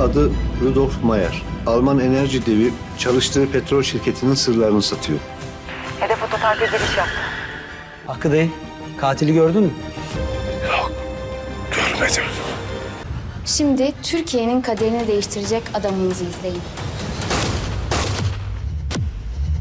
Adı Rudolf Mayer. Alman enerji devi çalıştığı petrol şirketinin sırlarını satıyor. Hedef otoparka giriş yaptı. Hakkı dayı, katili gördün mü? Görmedim. Şimdi Türkiye'nin kaderini değiştirecek adamımızı izleyin.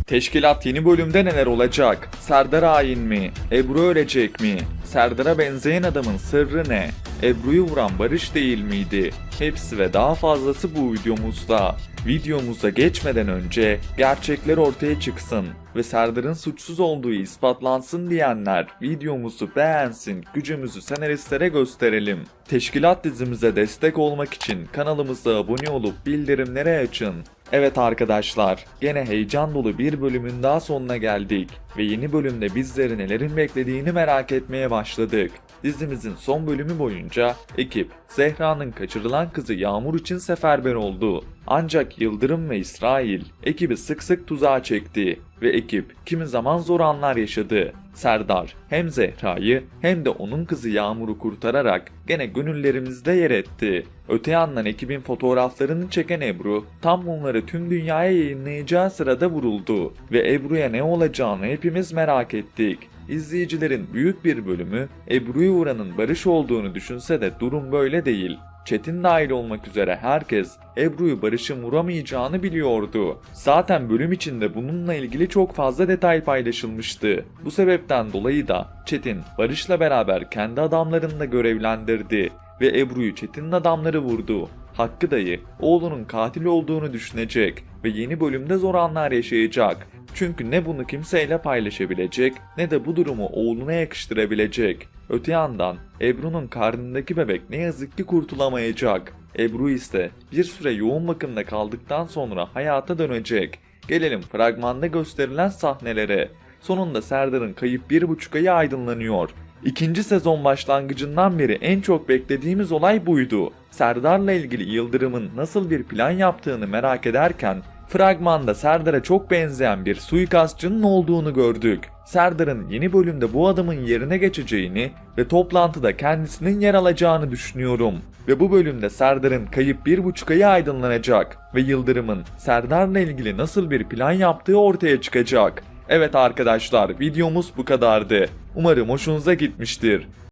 Teşkilat yeni bölümde neler olacak? Serdar hain mi? Ebru ölecek mi? Serdar'a benzeyen adamın sırrı ne? Ebru'yu vuran Barış değil miydi? Hepsi ve daha fazlası bu videomuzda. Videomuza geçmeden önce gerçekler ortaya çıksın ve Serdar'ın suçsuz olduğu ispatlansın diyenler videomuzu beğensin, gücümüzü senaristlere gösterelim. Teşkilat dizimize destek olmak için kanalımıza abone olup bildirimleri açın. Evet arkadaşlar, gene heyecan dolu bir bölümün daha sonuna geldik ve yeni bölümde bizleri nelerin beklediğini merak etmeye başladık. Dizimizin son bölümü boyunca ekip Zehra'nın kaçırılan kızı Yağmur için seferber oldu. Ancak Yıldırım ve İsrail ekibi sık sık tuzağa çekti ve ekip kimi zaman zor anlar yaşadı. Serdar hem Zehra'yı hem de onun kızı Yağmur'u kurtararak gene gönüllerimizde yer etti. Öte yandan ekibin fotoğraflarını çeken Ebru tam bunları tüm dünyaya yayınlayacağı sırada vuruldu ve Ebru'ya ne olacağını hepimiz merak ettik. İzleyicilerin büyük bir bölümü Ebru'yu vuranın Barış olduğunu düşünse de durum böyle değil. Çetin dahil olmak üzere herkes Ebru'yu Barış'ın vuramayacağını biliyordu. Zaten bölüm içinde bununla ilgili çok fazla detay paylaşılmıştı. Bu sebepten dolayı da Çetin Barış'la beraber kendi adamlarını da görevlendirdi ve Ebru'yu Çetin'in adamları vurdu. Hakkı dayı oğlunun katil olduğunu düşünecek ve yeni bölümde zor anlar yaşayacak. Çünkü ne bunu kimseyle paylaşabilecek ne de bu durumu oğluna yakıştırabilecek. Öte yandan Ebru'nun karnındaki bebek ne yazık ki kurtulamayacak. Ebru ise bir süre yoğun bakımda kaldıktan sonra hayata dönecek. Gelelim fragmanda gösterilen sahnelere. Sonunda Serdar'ın kayıp bir buçuk ayı aydınlanıyor. İkinci sezon başlangıcından beri en çok beklediğimiz olay buydu. Serdar'la ilgili Yıldırım'ın nasıl bir plan yaptığını merak ederken fragmanda Serdar'a çok benzeyen bir suikastçının olduğunu gördük. Serdar'ın yeni bölümde bu adamın yerine geçeceğini ve toplantıda kendisinin yer alacağını düşünüyorum. Ve bu bölümde Serdar'ın kayıp bir buçuk ayı aydınlanacak ve Yıldırım'ın Serdar'la ilgili nasıl bir plan yaptığı ortaya çıkacak. Evet arkadaşlar videomuz bu kadardı. Umarım hoşunuza gitmiştir.